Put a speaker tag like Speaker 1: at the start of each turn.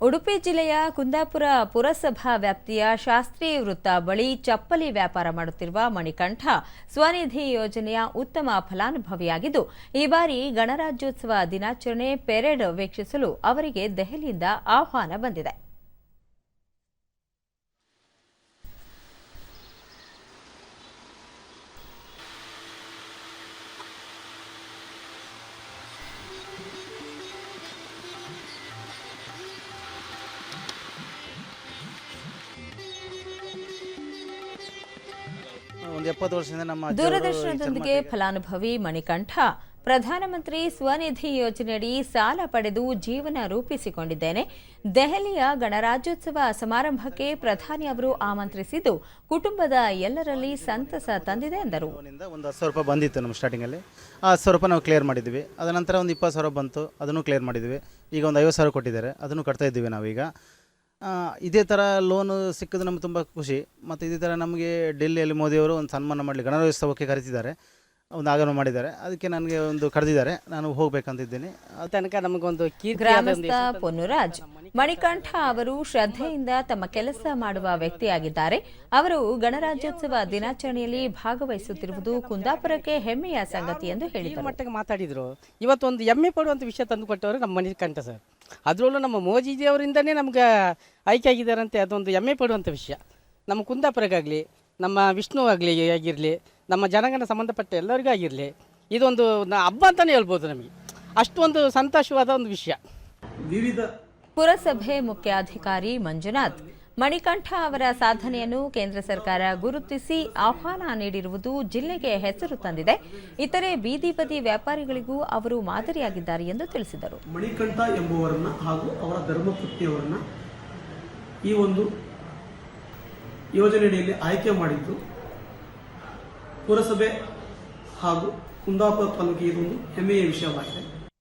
Speaker 1: ಉಡುಪಿ ಜಿಲ್ಲೆಯ ಕುಂದಾಪುರ ಪುರಸಭಾ ವ್ಯಾಪ್ತಿಯ ಶಾಸ್ತ್ರಿ ವೃತ್ತ ಬಳಿ ಚಪ್ಪಲಿ ವ್ಯಾಪಾರ ಮಾಡುತ್ತಿರುವ ಮಣಿಕಂಠ ಸ್ವನಿಧಿ ಯೋಜನೆಯ ಉತ್ತಮ ಫಲಾನುಭವಿಯಾಗಿದ್ದು, ಈ ಬಾರಿ ಗಣರಾಜ್ಯೋತ್ಸವ ದಿನಾಚರಣೆ ಪೆರೇಡ್ ವೀಕ್ಷಿಸಲು ಅವರಿಗೆ ದೆಹಲಿಯಿಂದ ಆಹ್ವಾನ ಬಂದಿದೆ.
Speaker 2: ಒಂದು ಎಪ್ಪತ್ತು ವರ್ಷದಿಂದ ನಮ್ಮ ಅಜ್ಜಿಯವರು
Speaker 1: ದೂರದರ್ಶನದೊಂದಿಗೆ ಫಲಾನುಭವಿ ಮಣಿಕಂಠ ಪ್ರಧಾನಮಂತ್ರಿ ಸ್ವನಿಧಿ ಯೋಜನೆಯಡಿ ಸಾಲ ಪಡೆದು ಜೀವನ ರೂಪಿಸಿಕೊಂಡಿದ್ದೇನೆ. ದೆಹಲಿಯ ಗಣರಾಜ್ಯೋತ್ಸವ ಸಮಾರಂಭಕ್ಕೆ ಪ್ರಧಾನಿ ಅವರು ಆಮಂತ್ರಿಸಿದ್ದು ಕುಟುಂಬದ ಎಲ್ಲರಲ್ಲಿ ಸಂತಸ ತಂದಿದೆ ಎಂದರು.
Speaker 2: ಒಂದು ಹತ್ತು ಸಾವಿರ ರೂಪಾಯಿ ಬಂದಿತ್ತು ನಮ್ಮ ಸ್ಟಾರ್ಟಿಂಗಲ್ಲಿ. ಆ ಹತ್ತು ಸಾವಿರ ರೂಪಾಯಿ ನಾವು ಕ್ಲಿಯರ್ ಮಾಡಿದ್ವಿ. ಅದ ನಂತರ ಒಂದು ಇಪ್ಪತ್ತು ಸಾವಿರ ಬಂತು ಅದನ್ನು ಕ್ಲಿಯರ್ ಮಾಡಿದ್ವಿ. ಈಗ ಒಂದು ಐವತ್ತು ಸಾವಿರ ಕೊಟ್ಟಿದ್ದಾರೆ ಅದನ್ನು ಕಟ್ತಾ ಇದ್ದೀವಿ ನಾವೀಗ. ಇದೇ ಥರ ಲೋನು ಸಿಕ್ಕಿದ್ರೆ ನಮ್ಗೆ ತುಂಬ ಖುಷಿ. ಮತ್ತು ಇದೇ ಥರ ನಮಗೆ ಡೆಲ್ಲಿಯಲ್ಲಿ ಮೋದಿಯವರು ಒಂದು ಸನ್ಮಾನ ಮಾಡಲಿ ಗಣರಾಜ್ಯೋತ್ಸವಕ್ಕೆ ಕರೆತಿದ್ದಾರೆ. ಒಂದು ಆಗಮನ ಮಾಡಿದ್ದಾರೆ. ಅದಕ್ಕೆ ನನಗೆ ಒಂದು ಕರೆದಿದ್ದಾರೆ. ನಾನು ಹೋಗಬೇಕಂತಿದ್ದೀನಿ.
Speaker 3: ತನಕ ನಮಗೊಂದು ಕೀರ್ತಿ
Speaker 1: ಗ್ರಾಮಸ್ಥ ಪೊನ್ನುರಾಜ್ ಮಣಿಕಂಠ ಅವರು ಶ್ರದ್ಧೆಯಿಂದ ತಮ್ಮ ಕೆಲಸ ಮಾಡುವ ವ್ಯಕ್ತಿಯಾಗಿದ್ದಾರೆ. ಅವರು ಗಣರಾಜ್ಯೋತ್ಸವ ದಿನಾಚರಣೆಯಲ್ಲಿ ಭಾಗವಹಿಸುತ್ತಿರುವುದು ಕುಂದಾಪುರಕ್ಕೆ ಹೆಮ್ಮೆಯ ಸಂಗತಿ ಎಂದು
Speaker 3: ಈ
Speaker 1: ಹೇಳಿದರು
Speaker 3: ಮಟ್ಟಕ್ಕೆ ಮಾತಾಡಿದ್ರು. ಇವತ್ತೊಂದು ಹೆಮ್ಮೆ ಪಡುವಂಥ ವಿಷಯ ತಂದುಕೊಟ್ಟವರು ನಮ್ಮ ಮಣಿಕಂಠ ಸರ್. ಅದರಲ್ಲೂ ನಮ್ಮ ಮೋಜಿಜಿಯವರಿಂದನೇ ನಮ್ಗೆ ಆಯ್ಕೆ ಆಗಿದ್ದಾರಂತೆ ಅದೊಂದು ಹೆಮ್ಮೆ ಪಡುವಂಥ ವಿಷಯ. ನಮ್ಮ ಕುಂದಾಪುರಗಾಗಲಿ ನಮ್ಮ ವಿಷ್ಣು ಆಗಲಿ ಆಗಿರಲಿ ನಮ್ಮ ಜನಗಣ ಸಂಬಂಧಪಟ್ಟ ಎಲ್ಲರಿಗೂ ಆಗಿರಲಿ ಇದೊಂದು ನ- ಹಬ್ಬ ಅಂತಲೇ ಹೇಳ್ಬೋದು ನಮಗೆ. ಅಷ್ಟೊಂದು ಸಂತೋಷವಾದ ಒಂದು ವಿಷಯ.
Speaker 4: ವಿವಿಧ
Speaker 1: ಪುರಸಭೆ ಮುಖ್ಯಾಧಿಕಾರಿ ಮಂಜುನಾಥ್ ಮಣಿಕಂಠ ಅವರ ಸಾಧನೆಯನ್ನು ಕೇಂದ್ರ ಸರ್ಕಾರ ಗುರುತಿಸಿ ಆಹ್ವಾನ ನೀಡಿರುವುದು ಜಿಲ್ಲೆಗೆ ಹೆಸರು ತಂದಿದೆ. ಇತರೆ ಬೀದಿ ಬದಿ ವ್ಯಾಪಾರಿಗಳಿಗೂ ಅವರು ಮಾದರಿಯಾಗಿದ್ದಾರೆ ಎಂದು ತಿಳಿಸಿದರು.
Speaker 4: ಮಣಿಕಂಠ ಎಂಬುವರನ್ನ ಹಾಗೂ ಅವರ ಧರ್ಮಪತ್ನಿಯವರನ್ನ ಈ ಒಂದು ಯೋಜನೆಯಡಿಯಲ್ಲಿ ಆಯ್ಕೆ ಮಾಡಿದ್ದು ಪುರಸಭೆ ಹಾಗೂ ಕುಂದಾಪುರ ತಾಲೂಕಿಗೆ ಇದೊಂದು ಹೆಮ್ಮೆಯ ವಿಷಯವಾಗಿದೆ.